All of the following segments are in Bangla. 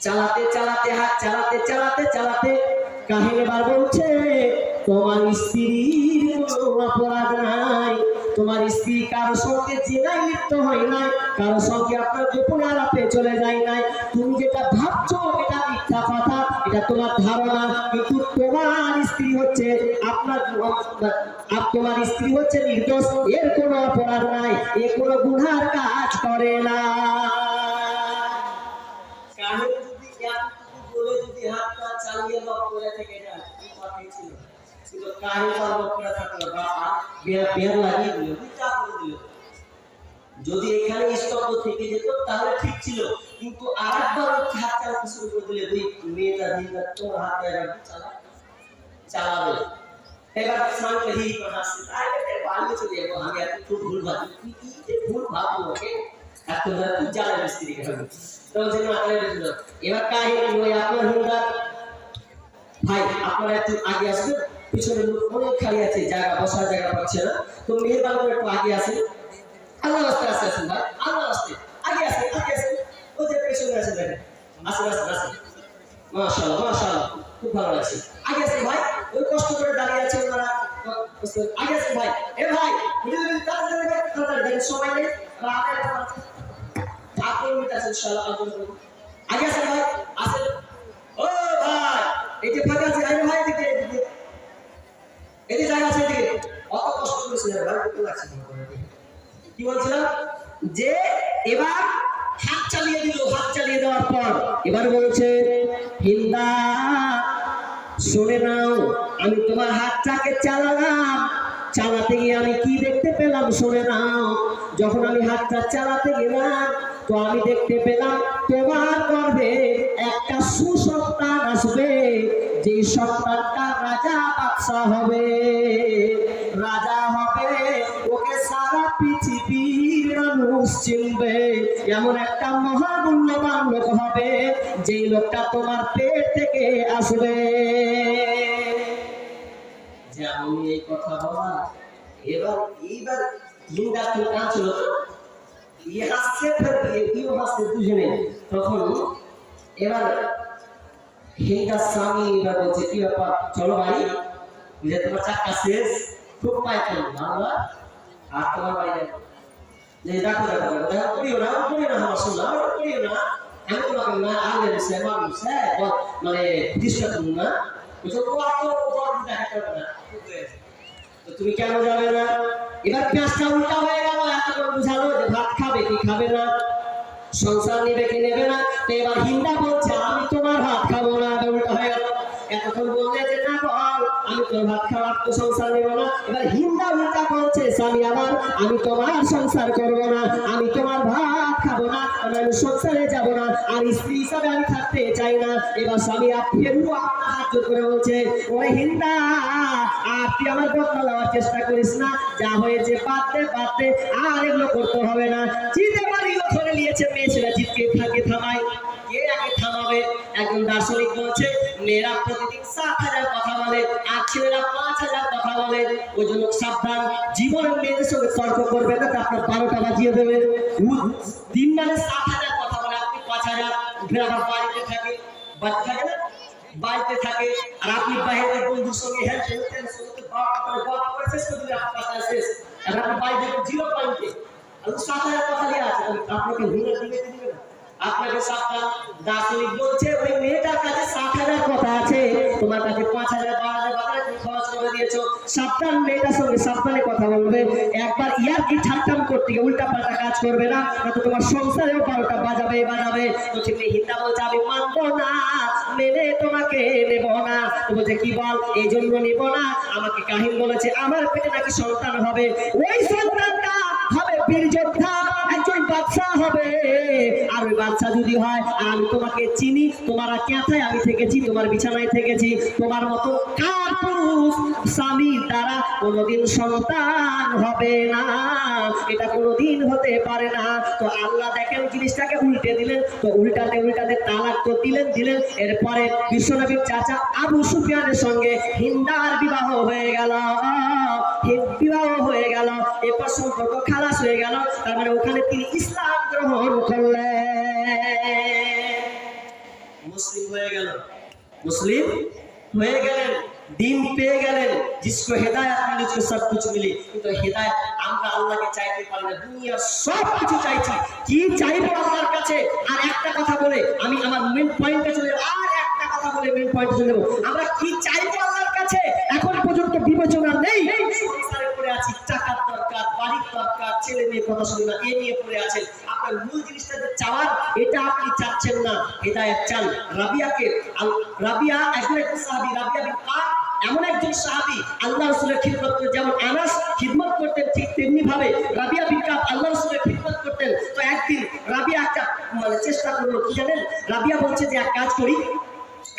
চালাতে চালাতে, হাত চালাতে চালাতে চালাতে কাহিনী বার বলছে, তোমার স্ত্রীর কোনো অপরাধ নাই। তোমার স্ত্রী কারও সঙ্গে জেনায় লিপ্ত হয় নাই, কারও সঙ্গে আপনার গোপন আলাপে চলে যায় নাই। তুমি যেটা ভাবছ, এটা মিথ্যা কথা, এটা তোমার ধারণা। কিন্তু তোমার স্ত্রী হচ্ছে আপনার, আপ, তোমার স্ত্রী হচ্ছে নির্দোষ। এর কোনো অপরাধ নাই, এ কোনো গুনার কাজ করে না। কাহিনী হাতটা চালিয়ে করে থেকে যদি এখানে স্তব্ধ থেকে যেত, তাহলে ঠিক ছিল। কিন্তু আরেকবার হাত চালাতে শুরু করে দিলে দুই মেয়েটা দিন রাত তোমার হাত চালা চালাবে এবার আমি এত ভুল ভাবি। তুই ভুল ওকে? এত তুই জ্বালা মিস্ত্রিকে হবে তো যে না করে দিল এবার কাহিনী ওই আপনার হিন্দার ভাই, আপনারা একটু আগে আসবেন, পিছনে লোক অনেক খালি আছে, জায়গা বসার জায়গা পাচ্ছে না। তো মেহরবানি করে একটু আগে আসেন। আল্লাহ রাস্তে আসতে আসেন ভাই আল্লাহ রাস্তে আগে আসেন আগে আসেন। ও যে পেছনে আছে দেখেন। আসেন আসেন আসেন। মাশাআল্লাহ মাশাআল্লাহ, খুব ভালো লাগছে। আগে আসেন ভাই, ওই কষ্ট করে দাঁড়িয়ে আছে ওনারা। আগে আসেন ভাই। এ ভাই তাড়াতাড়ি তাড়াতাড়ি দেখেন, সময় নেই। রাতে আপনি নাও, আমি তোমার হাতটাকে চালালাম। চালাতে গিয়ে আমি কি দেখতে পেলাম? শুনে নাও। যখন আমি হাতটা চালাতে গেলাম তো আমি দেখতে পেলাম, তোমার গর্ভে একটা সুসন্তান আসবে। যে সন্তানটা রাজা বাদশা হবে। রাজা হবে, ওকে সারা পৃথিবীর মানুষ চিনবে। এমন একটা মহামূল্যবান লোক হবে, যেই লোকটা তোমার পেট থেকে আসবে। যে এই কথা বলা এবার এইবার লিঙ্গা তো কাঁদছিল। ইয়ে ইয়ে হাসছে দুজনে। তখন এবার হিঙ্গা স্বামী এবার বলছে, কি ব্যাপার? চলো বাড়ি। বুঝে তোমার চাক্কা শেষ, খুব পাই তো বাংলা আর তোমার বাড়ি যাব যে দেখো দেখো দেখো দেখো করিও না করিও না আমার শুনলাম আমার করিও না। আমি তোমাকে না আগে দিছে মানুষ হ্যাঁ মানে তুমি কেন যাবে না? এবার পেঁয়াজটা উল্টা হয়ে গেল। ভাত খাবে কি খাবে না সংসার নেবে কি নেবে না এবার হিন্দা বলছে আমি তোমার ভাত আমি সংসার নেব না। এবার হিন্দা বলছে, স্বামী আমার, আমি তোমার সংসার করব না, আমি তোমার ভাত খাব না, আমি সংসারে যাব না, আর স্ত্রী হিসাবে আমি থাকতে চাই না। এবার স্বামী আপনি হাত করে বলছে, ওরে হিন্দা, আর তুই আমার বদলা দেওয়ার চেষ্টা করিস না, যা হয়েছে পারতে পারতে আর এগুলো করতে হবে না। চিনতে পারিও ধরে নিয়েছে মেয়ে ছেলে চিৎকে থাকে থামায়। থামাবে একজন দার্শনিক বলছে, মেয়েরা প্রতিদিন সাত হাজার কথা বলে, আর ছেলেরা পাঁচ হাজার কথা বলে। ওই জন্য সাবধান। জীবনের মেয়েদের সঙ্গে তর্ক করবে না আপনার বারোটা বাজিয়ে দেবে। দিন মানে সাত হাজার কথা বলে। আপনি পাঁচ হাজার ফের আবার বাড়িতে থাকে বাড়িতে থাকে না? বাড়িতে থাকে। আর আপনি বাইরে বন্ধুর সঙ্গে হেল্প করতেন আপনাকে হুড়ে দিলে দিবে না। আপনাকে সাতটা বলছে, ওই মেয়েটার কাছে সাত হাজার কথা আছে। তোমার কাছে পাঁচ হাজার বারো হাজার তুমি খরচ করে দিয়েছ? সাবধান মেয়েটার সঙ্গে সাবধানে কথা বলবে। একবার ইয়ার কি ঠাট্টাম করতে গিয়ে উল্টা পাল্টা কাজ করবে না? নয়তো তোমার সংসারেও বারোটা বাজাবে বাজাবে। তো তুমি হিন্দা বলছে, আমি মানবো না, মেনে তোমাকে নেব না। তো বলছে, কি বল? এই জন্য নেব না। আমাকে কাহিন বলেছে, আমার পেটে নাকি সন্তান হবে। ওই সন্তানটা হবে বীর যোদ্ধা বাদশা হবে। আর ওই বাচ্চা যদি হয়, আমি তোমাকে চিনি, তোমার ক্যাথায়, আমি থেকেছি, তোমার বিছানায় থেকেছি, তোমার মতো কার পুরুষ স্বামীর দ্বারা কোনোদিন সন্তান হবে না। এটা কোনোদিন হতে পারে না। তো আল্লাহ দেখেন, জিনিসটাকে উল্টে দিলেন, তো উল্টাতে উল্টাতে তালাক তো দিলেন দিলেন। এরপরে বিশ্বনবীর চাচা আবু সুফিয়ানের সঙ্গে হিন্দার বিবাহ হয়ে গেল। বিবাহ হয়ে গেল এরপর সম্পর্ক খালাস হয়ে গেল তার মানে ওখানে তিনি ইসলাম গ্রহণ করলেন মুসলিম হয়ে গেলেন দিন পেয়ে গেলেন जिसको হেদায়েত মিলে उसको सब कुछ मिले কিন্তু হেদায়েত আমরা আল্লাহকে চাইতে পারি না দুনিয়ার সব কিছু চাইছি কি চাইবো আল্লাহর কাছে আর একটা কথা বলে আমি আমার মেন পয়েন্টে চলে যাবো আর একটা কথা বলে মেন পয়েন্টে চলে যাবো আমরা কি চাইবো কাছে এখন পর্যন্ত বিবেচনা নেই। আছি যেমন খিদমত করতেন ঠিক তেমনি ভাবে রাবিয়া বিন কাব আল্লাহ রাসূলের খিদমত করতেন। তো একদিন রাবিয়া একটা মানে চেষ্টা করল কি জানেন? রাবিয়া বলছে যে এক কাজ করি।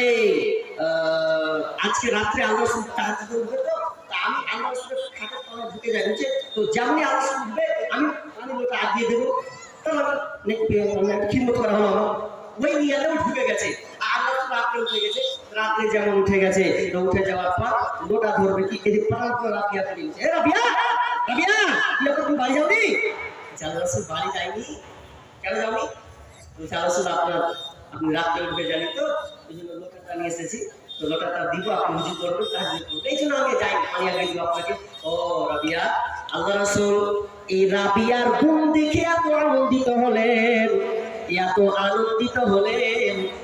এই আহ, আজকে রাত্রে আল্লাহ রাসূল তাহাজ্জুদ উঠবে তো আমি আল্লাহ রাসূলের খাটের তলায় ঢুকে যাই, বুঝছে? তো যেমনই আল্লাহ রাসূল উঠবে, আমি আমি দেবো। আমার ওই নিয়াতেও ঢুকে গেছে। যেমন যাওয়ার পর বাড়ি বাড়ি কেন আপনার আপনি রাত্রে উঠে জানি তো ওই জন্য লোটাটা নিয়ে এসেছি। তো লোটাটা দিব, আপনি দেখে এত আনন্দিত হলেন, এত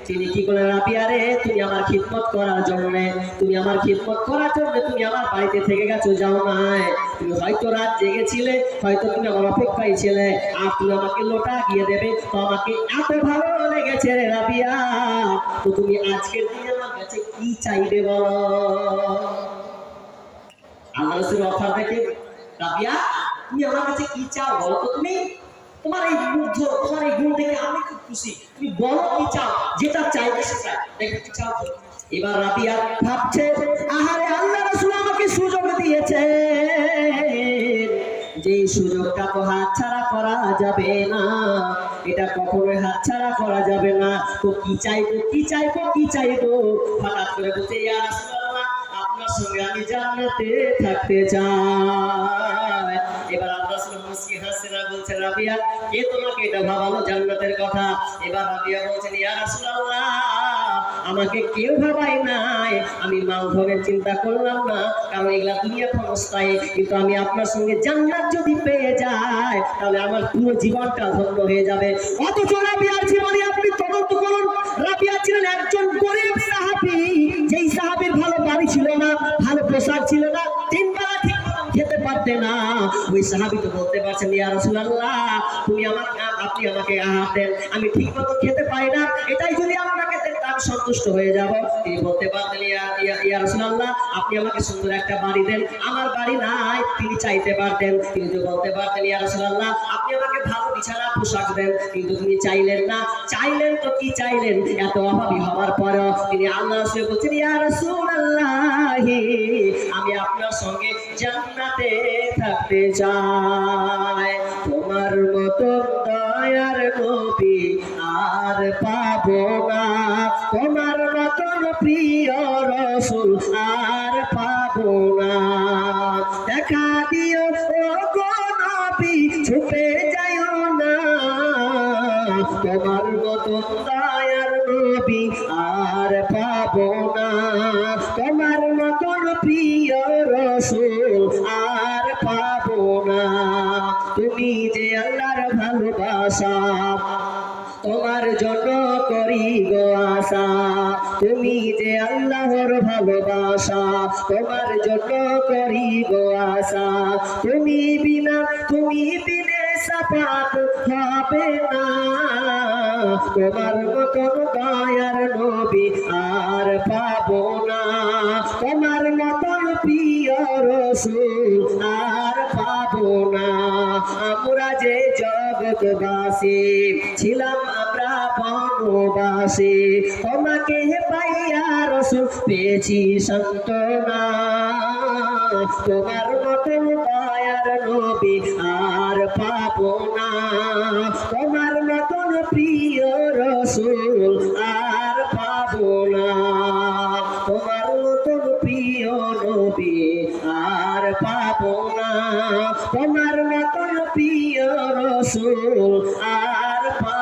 তিনি কি করলেন রাবিয়া রে, তুমি আমার খিদমত করার জন্য, তুমি আমার খিদমত করার জন্য তুমি আমার বাড়িতে থেকে গেছো, যাও নাই। তুমি হয়তো রাত জেগেছিলে, হয়তো তুমি আমার অপেক্ষায় ছিলে, আর তুমি আমাকে লোটা গিয়ে দেবে, তো আমাকে এত ভালো লেগেছে রে রাবিয়া। তো তুমি আজকের দিনে কি চাইবে বলো আল্লাহ অফার দেখে রাবিয়া তুমি আমার কাছে কি চাও বলো তো তুমি তোমার এই মুগ্ধ তোমার এই গুণ দেখে আমি খুব খুশি তুমি বলো কি চাও যেটা চাইবে সেটা দেখো কি চাও এবার রাবিয়া ভাবছে আহারে আল্লাহ রসুল আমাকে সুযোগ দিয়েছে যে সুযোগটা তো হাতছাড়া করা যাবে না এটা কখনোই হাতছাড়া করা যাবে না। তো কি চাইব কি চাইব কি চাইব? হঠাৎ করে রাসূলুল্লাহ, আপনার সঙ্গে আমি জানাতে থাকতে চাই। এবার হাসিনা বলছেন রাবিয়া, কে তোমাকে এটা ভাবালো জান্নাতের কথা? এবার রাবিয়া বলছেন, ইয়া রাসূলুল্লাহ আমাকে কেউ ভাবাই নাই। আমি মালভোগের চিন্তা করলাম না, কারণ এগুলা দুনিয়া ক্ষমস্থায় কিন্তু আমি আপনার সঙ্গে জান্নাত যদি পেয়ে যাই, তাহলে আমার পুরো জীবনটা ধন্য হয়ে যাবে। অথচ রাবিয়ার জীবনে আপনি তদন্ত করুন। ছিলেন একজন গরিব সাহাবি, যেই সাহাবির ভালো বাড়ি ছিল না, ভালো পোশাক ছিল না, তিন বেলা ঠিক খেতে পারতে না। ওই সাহাবি তো বলতে পারছেন, ইয়া রাসূলুল্লাহ, তুমি আমাকে, আপনি আমাকে আহার দেন। আমি ঠিক মতো খেতে পাই না। এটাই যদি আপনাকে দেন সন্তুষ্ট হয়ে যাব। তিনি বলতে পারতেন ইয়া ইয়া ইয়া রাসূলুল্লাহ, আপনি আমাকে সুন্দর একটা বাড়ি দেন। আমার বাড়ি নাই, তিনি চাইতে পারতেন। তিনি তো বলতে পারতেন, ইয়া রাসূলুল্লাহ, আপনি আমাকে ভালো বিছানা পোশাক দেন। কিন্তু তিনি চাইলেন না, চাইলেন তো কি চাইলেন? এত অভাবী হওয়ার পরেও তিনি আল্লাহ রাসূল বলছেন, ইয়া রাসূলুল্লাহ, আমি আপনার সঙ্গে জান্নাতে থাকতে চাই। তোমার মতো দয়ার নবী আর পাবো না। তোমার রতন প্রিয় রসুল আর পাবো না। দেখা দিও নবী ছুটে যাইও না। তোমার মতো দয়ার নবী আর পাবো না। তোমার মতন প্রিয় তুমি যে আল্লাহর ভালোবাসা, তোমার জন্য করিব আশা। তুমি বিনা, তুমি বিনে সাপাত হবে না। তোমার মতন দয়ার নবী আর পাবো না। তোমার মতন প্রিয় রসুল আর পাবো না। আমরা যে জগৎবাসী ছিলাম বনবাসী তোমাকে পাইয়া রসুল পেয়েছি সন্তনা তোমার মতন দয়ার নবী আর পাবো না। তোমার মতন প্রিয় রসুল আর পাবো না। তোমার মতন প্রিয় নবী আর পাবো না। তোমার মতন প্রিয় রসুল আর পাবো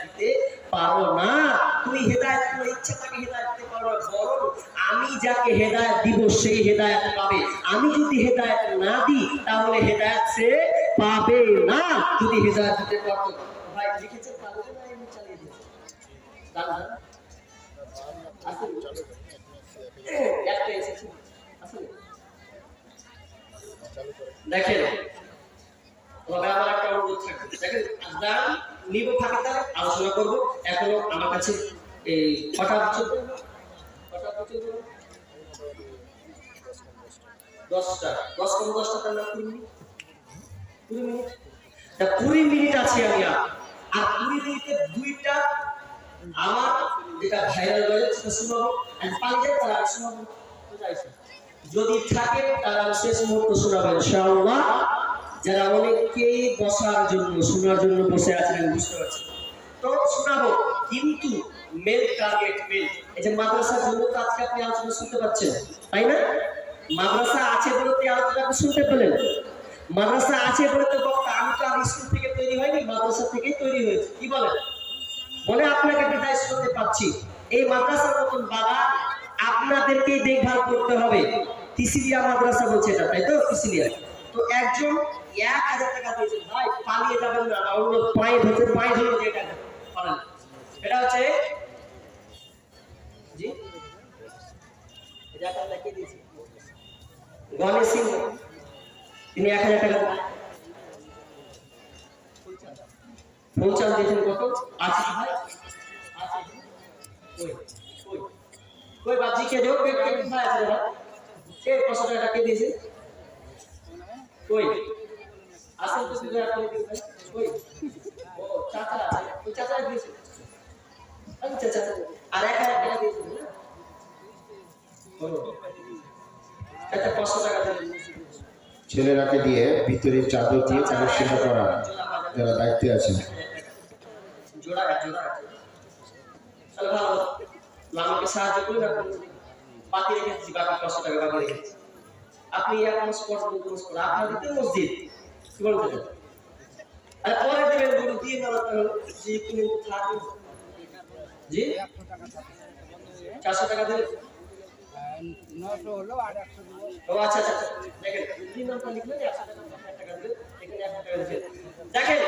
পারো না। তুমি হেদায়েত তোমার ইচ্ছা তাকে হেদায়েত দিতে পারো না বরং আমি যাকে হেদায়েত দিব, সেই হেদায়েত পাবে। আমি যদি হেদায়েত না দিই, তাহলে হেদায়েত সে পাবে না। যদি হেদায়েত দিতে পারতো। দেখেন আমার একটা অনুরোধ থাকবে। দেখেন নিব ফাঁকাটা আলোচনা করব। এখনও আমার কাছে এই কটা বছর দশটা। দশ দশটা তার না কুড়ি মিনিট? কুড়ি মিনিট? তা কুড়ি মিনিট আছে আমি আর। কুড়ি মিনিটে দুইটা আমার যেটা ভাইরাল যাচ্ছে সেটা শোনাবো। আর পালিয়ে তারা শোনাবো। যদি থাকে তারা শেষ মুহূর্ত শোনাবেন ইনশাআল্লাহ। যারা অনেকেই বসার জন্য, শোনার জন্য বসে আছেন আমি বুঝতে পারছি। তো শোনাবো, কিন্তু মেল টার্গেট মেল এই যে মাদ্রাসার জন্য তো আজকে আপনি আলোচনা শুনতে পাচ্ছেন, তাই না? মাদ্রাসা আছে বলে তো আলোচনা শুনতে পেলেন? মাদ্রাসা আছে বলে তো বক্তা আমি তো আর স্কুল থেকে তৈরি হয়নি, মাদ্রাসা থেকেই তৈরি হয়েছে। কি বলেন? বলে আপনাকে ডিভাইস করতে পারছি। এই মাদ্রাসার মতন বাবা, আপনাদেরকেই দেখভাল করতে হবে। তিসিলিয়া মাদ্রাসা বলছে এটা, তাই তো? তিসিলিয়া। তো একজন এক হাজার টাকা দিয়েছেন ভাই, পালিয়ে যাবেন না অন্য পায়ে ধরতে পায়ে ধরে দিয়ে টাকা পারেন। এটা হচ্ছে দিয়েছে। কে দিয়েছে? কই? আসল তো সুবিধা আপনি কই? ও চাচা আছে। ওই চাচা দিয়েছে। আমি চাচা আর এক হাজার টাকা দিয়েছে না চাচা পাঁচশো টাকা ছেলেরাকে দিয়ে ভিতরে চাদর দিয়ে তাদের সেবা করা যারা দায়িত্বে আছেন। জোড়া জোড়া ভালো আমাকে সাহায্য করুন আপনি বাকি রেখে দিচ্ছি বাকি পাঁচশো টাকা বাকি রেখেছি আপনি বলতে স্পট আপনার দিতে মসজিদ, কি বলতে আর পরে দিয়ে মারাতে হলো, যে কিনে জি? চারশো টাকা দেবে নশো হলো আর একশো আচ্ছা আচ্ছা। দেখেন, তিন একশো টাকা এক টাকা দিলে, এখানে এক টাকা দিলে দেখেন